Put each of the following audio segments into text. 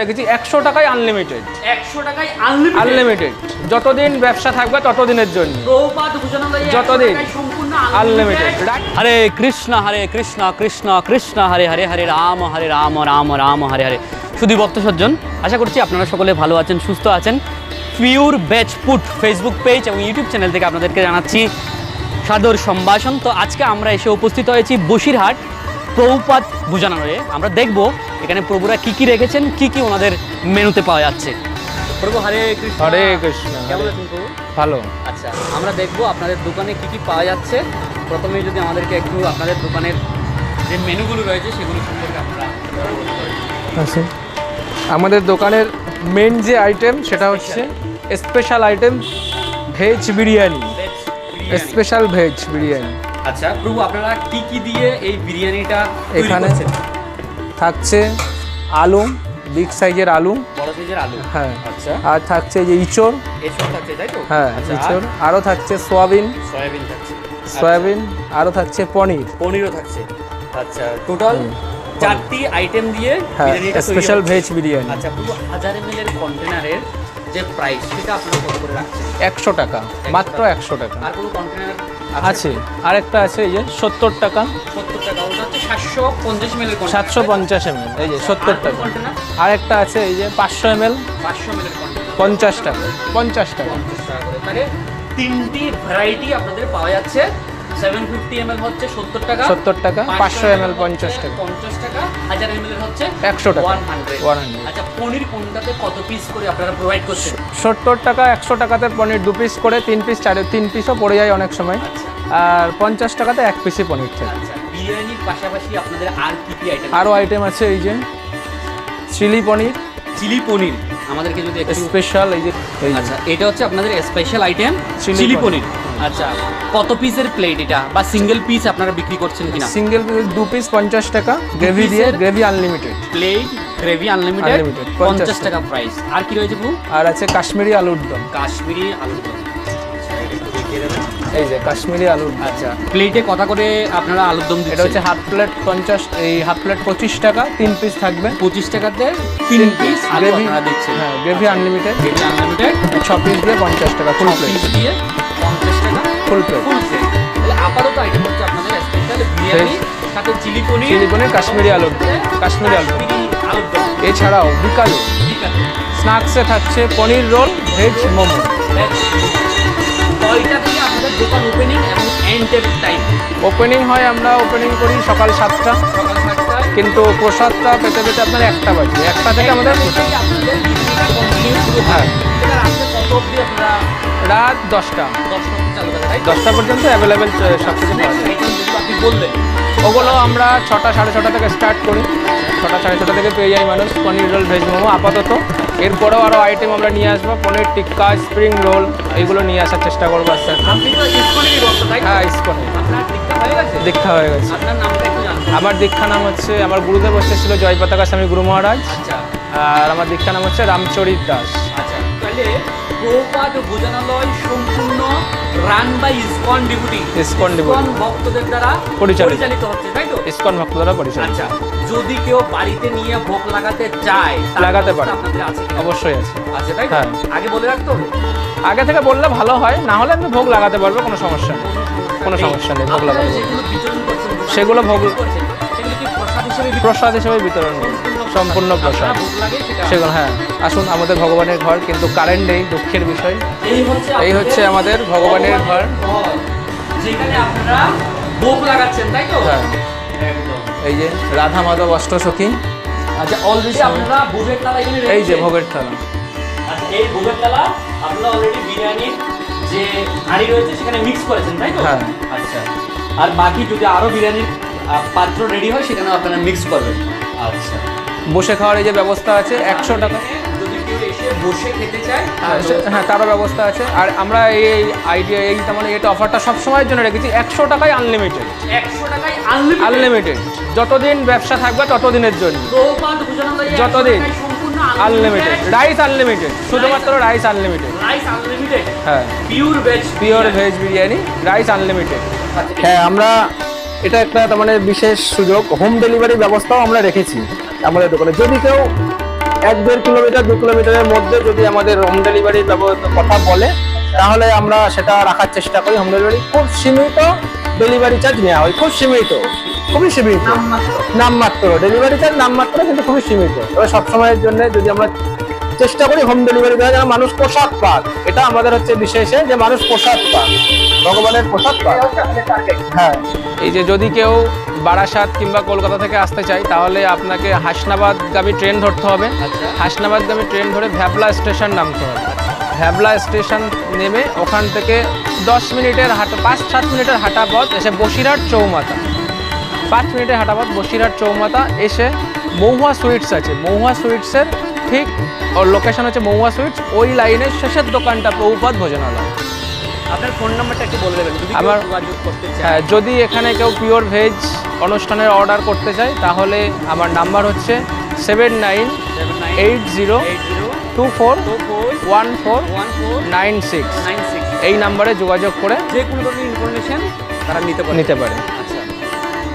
রেখেছি একশো টাকায় আনলিমিটেড একশো টাকায় আনলিমিটেড আনলিমিটেড যতদিন ব্যবসা থাকবে ততদিনের জন্য। যতদিন আনলিমিটেড হরে কৃষ্ণ হরে কৃষ্ণ কৃষ্ণ কৃষ্ণ হরে হরে হরে রাম হরে রাম রাম রাম হরে হরে। শুধু ভক্ত সজ্জন আশা করছি আপনারা সকলে ভালো আছেন সুস্থ আছেন। পিওর বেচ ফুড ফেসবুক পেজ এবং ইউটিউব চ্যানেল থেকে আপনাদেরকে জানাচ্ছি সাদর সম্ভাষণ। তো আজকে আমরা এসে উপস্থিত হয়েছি বসিরহাট। প্রভুপাত ভোজনালয়ে আমরা দেখব এখানে প্রভুরা কি কি রেখেছেন কি কি ওনাদের মেনুতে পাওয়া যাচ্ছে। প্রভু হরে কৃষ্ণ। হরে কৃষ্ণ কেমন আছেন প্রভু? ভালো। আচ্ছা আমরা দেখব আপনাদের দোকানে কি কি পাওয়া যাচ্ছে। প্রথমে যদি আমাদেরকে একটু আপনাদের দোকানের যে মেনুগুলো রয়েছে সেগুলো সম্পর্কে আপনারা আচ্ছা। আমাদের দোকানের মেন যে আইটেম সেটা হচ্ছে special item veg biryani special veg biryani আচ্ছা প্রভু আপনারা কি কি দিয়ে এই বিরিয়ানিটা এখানে থাকছে আলু বিগ সাইজের আলু। বড় সাইজের আলু? হ্যাঁ। আচ্ছা। আর থাকছে যে ইঁচড়। এসব থাকছে তাই তো? হ্যাঁ আচ্ছা, আর? ইঁচড় আরও থাকছে সোয়াবিন। সয়াবিন থাকছে। সয়াবিন আরও থাকছে পনির। পনিরও থাকছে। আচ্ছা টোটাল চারটি আইটেম দিয়ে হ্যাঁ বিরিয়ানিটা স্পেশাল ভেজ বিরিয়ানি। আচ্ছা পুরো হাজার এম এর কন্টেনারের যে প্রাইস সেটা আপনারা কত করে রাখছেন? একশো টাকা মাত্র একশো টাকা। আর কোনো কন্টেনার আছে। আরেকটা আছে এই যে সত্তর টাকা। সত্তর টাকা ওটা হচ্ছে সাতশো পঞ্চাশ মিলের সাতশো পঞ্চাশ এম এই যে সত্তর টাকা। আরেকটা আছে এই যে পাঁচশো এম এল পাঁচশো কন্টেনার পঞ্চাশ টাকা। পঞ্চাশ টাকা। তাহলে তিনটি ভ্যারাইটি আপনাদের পাওয়া যাচ্ছে। সেভেন ফিফটি এম হচ্ছে সত্তর টাকা। সত্তর টাকা পাঁচশো এম এল পঞ্চাশ টাকা। পঞ্চাশ টাকা। হাজার এম এর হচ্ছে একশো টাকা। ওয়ান হান্ড্রেড 100 আচ্ছা পনির কোনটাতে কত পিস করে আপনারা প্রোভাইড করছেন? সত্তর টাকা একশো টাকাতে পনির দু পিস করে তিন পিস চার তিন পিসও পড়ে যায় অনেক সময়। আচ্ছা। আর পঞ্চাশ টাকাতে এক পিসই পনির থাকে। আচ্ছা বিরিয়ানির পাশাপাশি আপনাদের আর কি কি আইটেম আরও আইটেম আছে এই যে চিলি পনির। চিলি পনির আমাদেরকে যদি একটু স্পেশাল এই যে আচ্ছা এটা হচ্ছে আপনাদের স্পেশাল আইটেম চিলি পনির। আচ্ছা কত পিসের প্লেট এটা? বা সিঙ্গেল পিস আপনারা বিক্রি করছেন কিনা? সিঙ্গেল দু পিস পঞ্চাশ টাকা গ্রেভি দিয়ে gravy unlimited plate gravy unlimited পঞ্চাশ টাকা। প্রাইস আর কি রয়েছে আর আছে কাশ্মীরি আলুর দম। কাশ্মীরি আলু দম। এই যে কাশ্মীরি আলুর আচ্ছা প্লেটে কথা করে আপনারা আলুর দম এটা হচ্ছে হাফ প্লেট পঞ্চাশ এই হাফ প্লেট পঁচিশ টাকা তিন পিস থাকবে। পঁচিশ টাকাতে তিন পিস আলু গ্রেভি দিচ্ছেন। হ্যাঁ গ্রেভি আনলিমিটেড গ্রেভি আনলিমিটেড ছ পিস দিয়ে পঞ্চাশ টাকা ফুল প্লেট দিয়ে ফুল প্লেট তাহলে আপাতত আইটেম হচ্ছে আপনাদের স্পেশাল বিরিয়ানি সাথে চিলি পনির চিলি পনির কাশ্মীরি আলুর দম কাশ্মীরি দম। এছাড়াও বিকালে স্ন্যাক্সে থাকছে পনির রোল ভেজ মোমো। কয়টা থেকে আপনাদের দোকান ওপেনিং এবং এন্ড টাইম ওপেনিং হয় আমরা ওপেনিং করি সকাল সাতটা। সকাল কিন্তু প্রসাদটা পেতে পেতে আপনার একটা বাজে। একটা থেকে আমাদের প্রসাদ। শুরু হয়। হ্যাঁ। কত অবধি আপনারা রাত দশটা। দশটা অবধি চালু থাকে তাই দশটা পর্যন্ত অ্যাভেলেবেল সব কিছু আপনি বললেন ওগুলো আমরা ছটা সাড়ে ছটা থেকে স্টার্ট করি। ছটা সাড়ে ছটা থেকে পেয়ে যাই মানুষ পনির রোল ভেজ মোমো আপাতত। এরপরেও আরও আইটেম আমরা নিয়ে আসব পনির টিক্কা স্প্রিং রোল এগুলো নিয়ে আসার চেষ্টা করব আস্তে আস্তে? হ্যাঁ ইস্কনে দীক্ষা হয়ে গেছে? আমার দীক্ষা নাম হচ্ছে আমার গুরুদেব হচ্ছে ছিল জয় পতাকা স্বামী গুরু মহারাজ আচ্ছা। আর আমার দীক্ষা নাম হচ্ছে রামচরিত দাস। তাহলে প্রপাত ভোজনালয় সম্পূর্ণ run by ISKCON deputy. ISKCON deputy. ভক্তদের দ্বারা পরিচালিত। হচ্ছে তাই তো? ইস্কন ভক্ত দ্বারা পরিচালিত। আচ্ছা যদি কেউ বাড়িতে নিয়ে ভোগ লাগাতে চায় লাগাতে পারে। আপনাদের আছে অবশ্যই আছে। আছে তাই তো? হ্যাঁ। আগে বলে রাখতে? হবে আগে থেকে বললে ভালো হয় না হলে আমি ভোগ লাগাতে পারব কোনো সমস্যা নেই। কোনো সমস্যা নেই, ভোগ লাগাতে সেগুলো ভোগ- প্রসাদ হিসেবে বিতরণ সম্পূর্ণ প্রসাদ। সেগুলো হ্যাঁ আসুন আমাদের ভগবানের ঘর কিন্তু কারেন্ট নেই দুঃখের বিষয়। এই হচ্ছে আমাদের ভগবানের ঘর। ঘর যেখানে আপনারা ভোগ লাগাচ্ছেন তাই তো? হ্যাঁ। এই যে রাধা মাধব অষ্টসখী। আচ্ছা অলরেডি আপনারা ভোগের তালা এখানে এই যে? ভোগের থালা আচ্ছা এই ভোগের তালা আপনারা অলরেডি বিরিয়ানির যে হাঁড়ি রয়েছে সেখানে মিক্স করেছেন তাই তো? হ্যাঁ। আচ্ছা আর বাকি যদি আরও বিরিয়ানির পাত্র রেডি হয় সেখানে আপনারা মিক্স করবেন। আচ্ছা। বসে খাওয়ার এই যে ব্যবস্থা আছে একশো টাকা। যদি কেউ এসে বসে খেতে চায় হ্যাঁ, হ্যাঁ তারও ব্যবস্থা আছে। আর আমরা এই আইডিয়া এই তার মানে এটা অফারটা সব সময়ের জন্য রেখেছি। একশো টাকায় আনলিমিটেড একশো টাকায় আনলিমিটেড আনলিমিটেড যতদিন ব্যবসা থাকবে ততদিনের জন্য। যতদিন। 100 টাকায় সম্পূর্ণ আনলিমিটেড রাইস আনলিমিটেড শুধুমাত্র রাইস আনলিমিটেড রাইস আনলিমিটেড হ্যাঁ। Pure veg pure veg biryani rice unlimited হ্যাঁ হ্যাঁ আমরা এটা একটা তার মানে বিশেষ সুযোগ। হোম ডেলিভারি ব্যবস্থাও আমরা রেখেছি। আমাদের দোকানে। যদি কেউ এক দেড় কিলোমিটার দু কিলোমিটারের মধ্যে যদি আমাদের হোম ডেলিভারির কথা বলে তাহলে আমরা সেটা রাখার চেষ্টা করি হোম ডেলিভারি খুব সীমিত ডেলিভারি চার্জ নেওয়া হয় খুব সীমিত খুবই সীমিত। নামমাত্র। ডেলিভারি চার্জ নামমাত্র কিন্তু খুবই সীমিত। তবে সবসময়ের জন্য যদি আমরা চেষ্টা করি হোম ডেলিভারি দেওয়া যেন মানুষ প্রসাদ পাক। এটা আমাদের হচ্ছে বিশেষে যে মানুষ পোশাক পাক ভগবানের পোশাক পাক। হ্যাঁ। এই যে যদি কেউ বারাসাত কিংবা কলকাতা থেকে আসতে চাই তাহলে আপনাকে হাসনাবাদগামী ট্রেন ধরতে হবে। আচ্ছা। হাসনাবাদগামী ট্রেন ধরে ভ্যাবলা স্টেশন নামতে হবে। ভ্যাবলা স্টেশন নেমে ওখান থেকে দশ মিনিটের হাঁটা পাঁচ সাত মিনিটের হাঁটা পথ এসে বসিরহাট চৌমাথা। পাঁচ মিনিটের হাঁটা পথ বসিরহাট চৌমাথা এসে মহুয়া সুইটস আছে। মহুয়া সুইটসের ঠিক ওর লোকেশন হচ্ছে মহুয়া সুইটস ওই লাইনের শেষের দোকানটা প্রভুপাত ভোজনালয়। আপনার ফোন নাম্বারটা একটু বলে দেবেন যদি আমার- আমার যোগাযোগ করতে চায়। যদি এখানে কেউ পিওর ভেজ অনুষ্ঠানের অর্ডার করতে চায় তাহলে আমার নাম্বার হচ্ছে seven nine eight zero two four one four nine six nine এই নাম্বারে যোগাযোগ করে যে কোনো ধরনের ইনফরমেশন তারা নিতে পারে। নিতে পারে।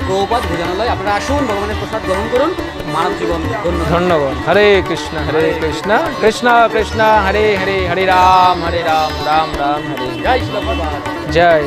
প্রভুপাত ভোজনালয় আপনারা আসুন ভগবানের প্রসাদ গ্রহণ করুন। মানব জীবন ধন্যবাদ। হরে কৃষ্ণ হরে কৃষ্ণ কৃষ্ণ কৃষ্ণ হরে হরে হরে রাম হরে রাম রাম রাম হরে জয় জয়।